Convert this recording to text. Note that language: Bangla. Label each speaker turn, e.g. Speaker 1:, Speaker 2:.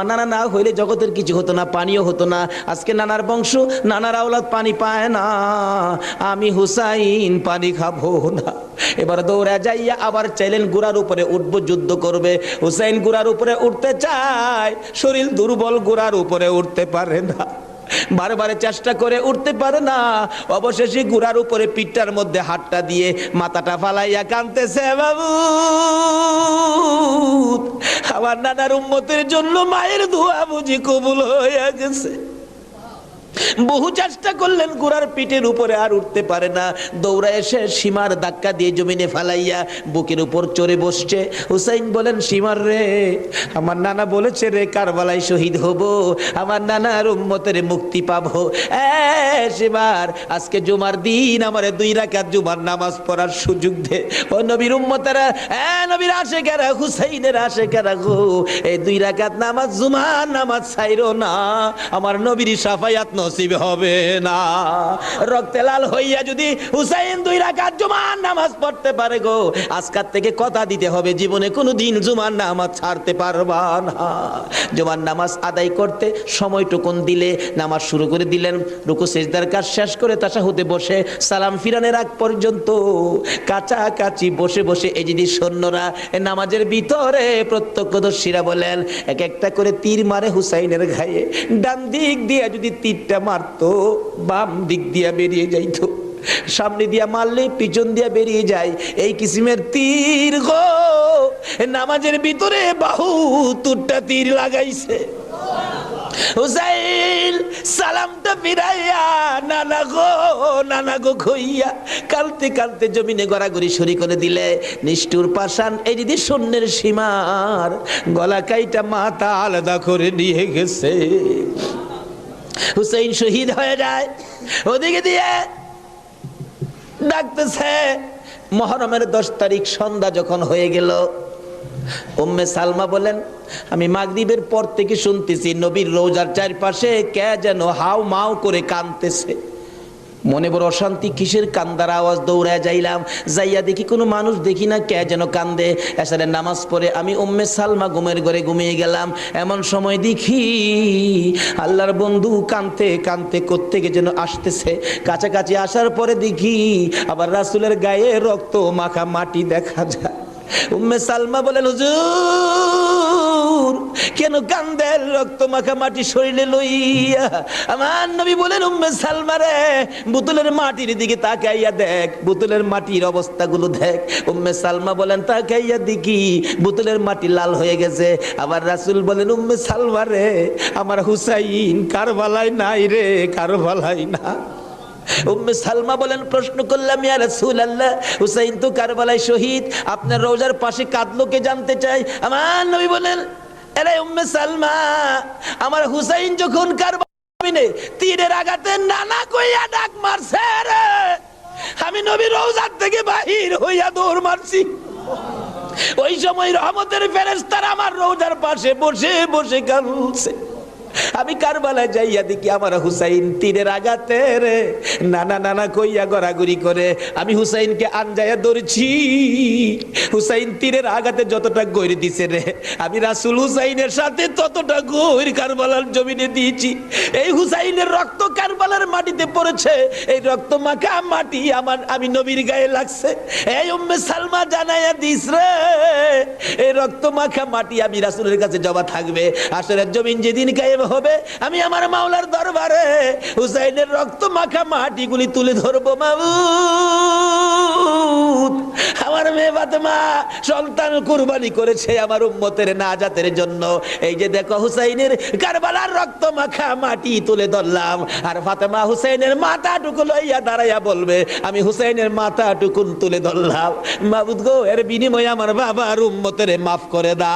Speaker 1: নানা না হইলে জগতের কিছু হতো না, পানিও হতো না। আজকে নানার বংশ, নানার আওলাদ পানি পায় না। আমি হুসাইন পানি খাব না। এবার দৌড়া যাইয়া আবার চাইলেন গুড়ার উপরে উঠবো, যুদ্ধ করবে। হুসাইন গুড়ার উপরে উঠতে চায়, শরীর দুর্বল গুড়ার উপরে উঠতে পারে না। বারে বারে চেষ্টা করে উঠতে পারে না। অবশেষে গুড়ার উপরে পিঠটার মধ্যে হাতটা দিয়ে মাথাটা ফালাইয়া কানতেছে বাবু, আমার নানার উন্মতের জন্য মায়ের ধোয়া বুঝি কবুল হয়ে গেছে। বহু চেষ্টা করলেন গোড়ার পিঠের উপরে আর উঠতে পারে না। দৌড়া এসে সীমার ধাক্কা দিয়ে জমিনে ফালাইয়া বুকের উপর চড়ে বসছে। হুসাইন বলেন, সীমার রে, আমার নানা বলেছে রে, কারবালায় শহীদ হব। আমার নানার উম্মতের মুক্তি পাবো। সীমার, আজকে জুমার দিন, আমার দুই রাকাত জুমার নামাজ পড়ার সুযোগ দে। ও নবীর উম্মতেরা, এ, নবীর আসে কেরা হুসাইনের আসে কেরা গো। এই দুই রাকাত নামাজ, জুমার নামাজ ছাইরো না। আমার নবীর সাফায়াত নসিব হবে না। রক্তে লাল হইয়া যদি হুসাইন দুই রাকাত জুমার নামাজ পড়তে পারে গো, আজকার থেকে কথা দিতে হবে, জীবনে কোনো দিন জুমার নামাজ ছাড়তে পারবা না। জুমার নামাজ আদায় করতে সময়টুকুন দিলে, নামাজ শুরু করে দিলেন, রুকু সেজদার কাজ শেষ করে তাসা তাসাহুতে বসে সালাম ফিরানের আগ পর্যন্ত কাছাকাছি বসে বসে এই যদি সৈন্যরা নামাজের ভিতরে প্রত্যক্ষদর্শীরা বলেন, এক একটা করে তীর মারে হুসাইনের ঘায়ে, ডান দিক দিয়ে যদি তীরটা মারতো, বাম দিক দিয়া বেরিয়ে যাইতো, সামনে দিয়া মারলে পিছন দিয়া বেরিয়ে যায়। এই কিসিমের তীর গো, নামাজের ভিতরে বাহু তুরটা তীর লাগাইছে। হুসাইন, সালামটা ফিরাইয়া, নানা গো নানা গো খইয়া, কালতে কালতে জমিনে গড়াগড়ি সরি করে দিলে। নিষ্ঠুর পাশান এই দিদি শূন্যের সীমার, গলা কাইটা মাথা আলাদা করে নিয়ে গেছে। হুসাইন শহীদ হয়ে যায়। ওদিকে দিয়ে ডাকতেছে, মহরমের দশ তারিখ সন্ধ্যা যখন হয়ে গেল, উম্মে সালমা বলেন, আমি মাগরিবের পর থেকে শুনতেছি নবীর রোজার চারপাশে কে যেন হাও মাও করে কানতেছে মনে বড় অশান্তি, কিসের কান্দার আওয়াজ দৌড়ায় যাইলাম। যাইয়া দেখি কোনো মানুষ, দেখি না কে যেন কান্দে। এসারে নামাজ পড়ে আমি উম্মে সালমা ঘুমের ঘরে ঘুমিয়ে গেলাম। এমন সময় দেখি আল্লাহর বন্ধু কানতে কানতে কোত্থেকে যেন আসতেছে। কাছাকাছি আসার পরে দেখি আবার রাসুলের গায়ে রক্ত মাখা মাটি দেখা যায়। উম্মে সালমা বলেন, হুজুর, কেন কান্দের রক্ত মাখা মাটি শরীরে লইয়া? আমার নবী বলেন, উম্মে সালমা রে, বোতলের মাটির দিকে তাকাইয়া দেখ, বোতলের মাটির অবস্থাগুলো দেখ। উম্মে সালমা বলেন, তাকাইয়া দেখি, বোতলের মাটি লাল হয়ে গেছে। আবার রাসূল বলেন, উম্মে সালমা রে, আমার হুসাইন কারবালাই নাই রে কারবালাই না। উম্মে সালমা বলেন, প্রশ্ন করলাম, ইয়া রাসূলুল্লাহ, হুসাইন তো কারবালায় শহীদ, আপনার রোজার পাশে কাঁদলোকে জানতে চাই? আমার নবী বলেন, আরে উম্মে সালমা, আমার হুসাইন যখন কারবালায় তীরের আঘাতে নানা কইয়া ডাক মারছে রে। আমি নবী রোজার থেকে বাহির হইয়া দৌড় মারছি। ওই সময় রহমতের ফেরেশতারা আমার রোজার পাশে বসে বসে কাঁদছে। আমি কারবালায় যাইয়া দেখি আমার হুসাইন তীরের আঘাতে রে। নানা নানা কইয়া গড়াগড়ি করে, আমি হুসাইনকে আনজাইয়া ধরছি। হুসাইন তীরের আঘাতে যতটা গৈর দিছে রে, আমি রাসুল হুসাইনের সাথে ততটা গৈর কারবালার জমিনে দিয়েছি। এই হুসাইনের রক্ত কারবালার মাটিতে পড়েছে, এই রক্ত মাখা মাটি আমার, আমি নবীর গায়ে লাগছে। এই উম্মে সালমা জানাইয়া দিস রে এই রক্ত মাখা মাটি আমি রাসুলের কাছে জমা থাকবে। আসলে জমিন যেদিন গায়ে হবে, আমি আমার মাওলার দরবারে হুসাইনের রক্ত মাখা মাটিগুলি তুলে ধরবো মাবুদ আমার মেয়ে ফাতেমা সন্তান কুরবানি করেছে আমার উম্মতের জন্য। এই যে দেখো হুসাইনের কারবালার রক্ত মাখা মাটি তুলে ধরলাম, আর ফাতেমা হুসাইনের মাথাটুকু লইয়া দাঁড়াইয়া বলবে, আমি হুসাইনের মাথাটুকুন তুলে ধরলাম। মাবুদ গো, এর বিনিময়ে আমার বাবার উম্মতের মাফ করে দা